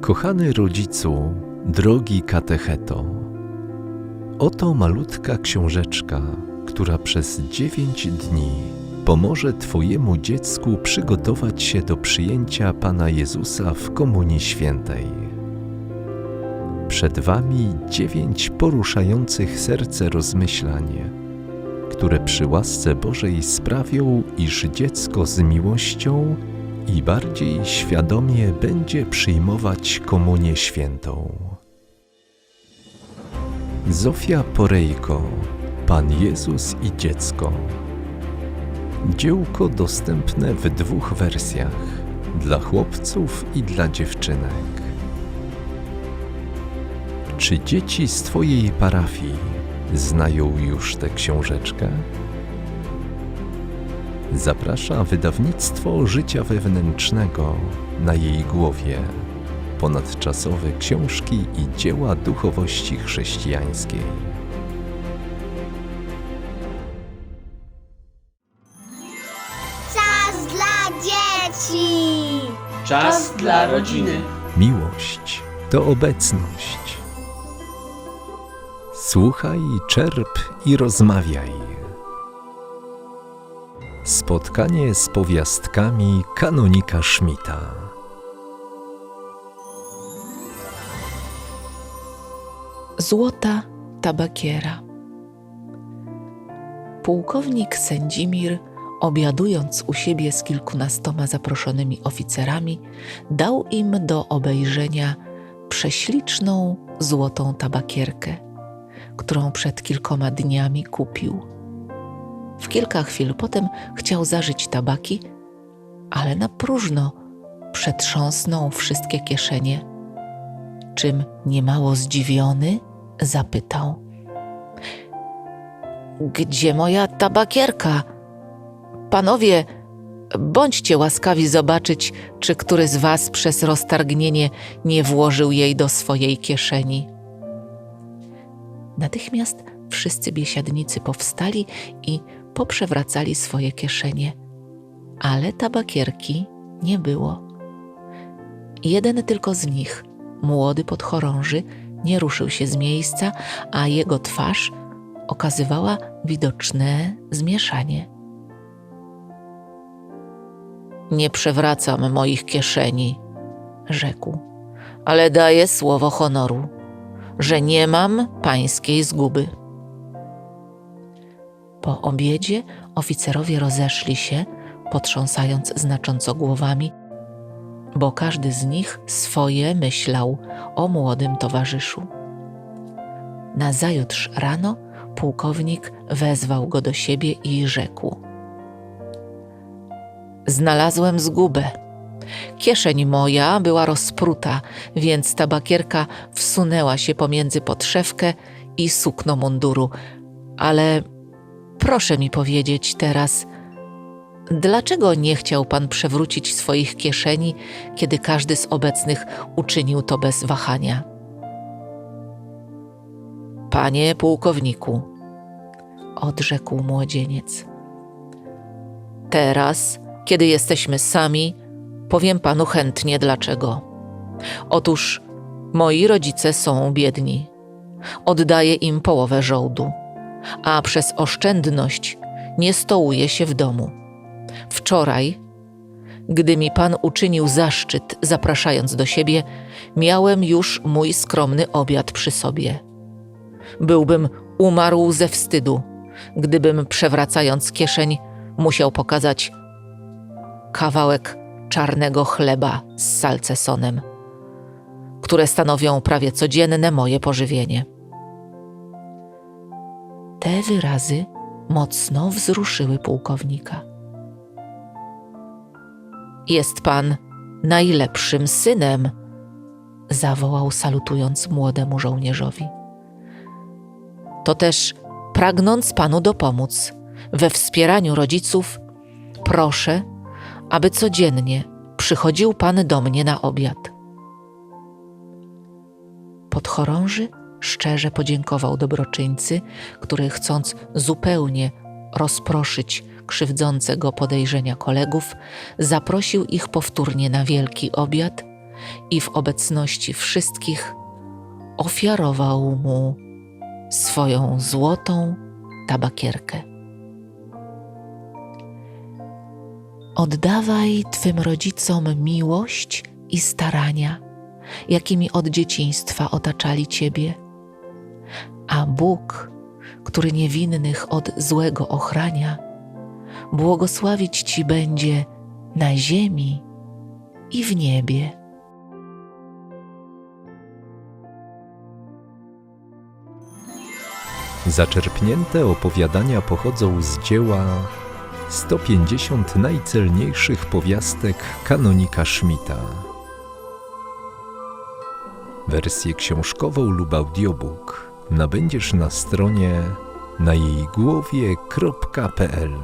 Kochany rodzicu, drogi katecheto, oto malutka książeczka, która przez dziewięć dni pomoże Twojemu dziecku przygotować się do przyjęcia Pana Jezusa w Komunii Świętej. Przed Wami dziewięć poruszających serce rozmyślań, które przy łasce Bożej sprawią, iż dziecko z miłością i bardziej świadomie będzie przyjmować Komunię Świętą. Zofia Porejko, Pan Jezus i Dziecko. Dziełko dostępne w dwóch wersjach dla chłopców i dla dziewczynek. Czy dzieci z Twojej parafii znają już tę książeczkę? Zaprasza wydawnictwo życia wewnętrznego na jej głowie. Ponadczasowe książki i dzieła duchowości chrześcijańskiej. Czas dla dzieci! Czas dla rodziny. Miłość to obecność. Słuchaj, czerp i rozmawiaj. Spotkanie z powiastkami kanonika Schmidta. Złota tabakiera. Pułkownik Sędzimir, obiadując u siebie z kilkunastoma zaproszonymi oficerami, dał im do obejrzenia prześliczną złotą tabakierkę, którą przed kilkoma dniami kupił. W kilka chwil potem chciał zażyć tabaki, ale na próżno przetrząsnął wszystkie kieszenie. Czym niemało zdziwiony, zapytał: Gdzie moja tabakierka? Panowie, bądźcie łaskawi zobaczyć, czy który z was przez roztargnienie nie włożył jej do swojej kieszeni. Natychmiast wszyscy biesiadnicy powstali i poprzewracali swoje kieszenie, ale tabakierki nie było. Jeden tylko z nich, młody podchorąży, nie ruszył się z miejsca, a jego twarz okazywała widoczne zmieszanie. Nie przewracam moich kieszeni, rzekł, ale daję słowo honoru, że nie mam pańskiej zguby. Po obiedzie oficerowie rozeszli się, potrząsając znacząco głowami, bo każdy z nich swoje myślał o młodym towarzyszu. Nazajutrz rano pułkownik wezwał go do siebie i rzekł: Znalazłem zgubę. Kieszeń moja była rozpruta, więc tabakierka wsunęła się pomiędzy podszewkę i sukno munduru. Ale proszę mi powiedzieć teraz, dlaczego nie chciał pan przewrócić swoich kieszeni, kiedy każdy z obecnych uczynił to bez wahania? Panie pułkowniku, odrzekł młodzieniec. Teraz, kiedy jesteśmy sami, powiem panu chętnie dlaczego. Otóż moi rodzice są biedni. Oddaję im połowę żołdu, a przez oszczędność nie stołuję się w domu. Wczoraj, gdy mi pan uczynił zaszczyt, zapraszając do siebie, miałem już mój skromny obiad przy sobie. Byłbym umarł ze wstydu, gdybym przewracając kieszeń musiał pokazać kawałek czarnego chleba z salcesonem, które stanowią prawie codzienne moje pożywienie. Te wyrazy mocno wzruszyły pułkownika. Jest pan najlepszym synem, zawołał salutując młodemu żołnierzowi. To też pragnąc panu dopomóc we wspieraniu rodziców, proszę, aby codziennie przychodził pan do mnie na obiad. Podchorąży szczerze podziękował dobroczyńcy, który chcąc zupełnie rozproszyć krzywdzące go podejrzenia kolegów, zaprosił ich powtórnie na wielki obiad i w obecności wszystkich ofiarował mu swoją złotą tabakierkę. Oddawaj Twym rodzicom miłość i starania, jakimi od dzieciństwa otaczali Ciebie, a Bóg, który niewinnych od złego ochrania, błogosławić Ci będzie na ziemi i w niebie. Zaczerpnięte opowiadania pochodzą z dzieła 150 najcelniejszych powiastek kanonika Schmidta. Wersję książkową lub audiobook nabędziesz na stronie na jej głowie.pl.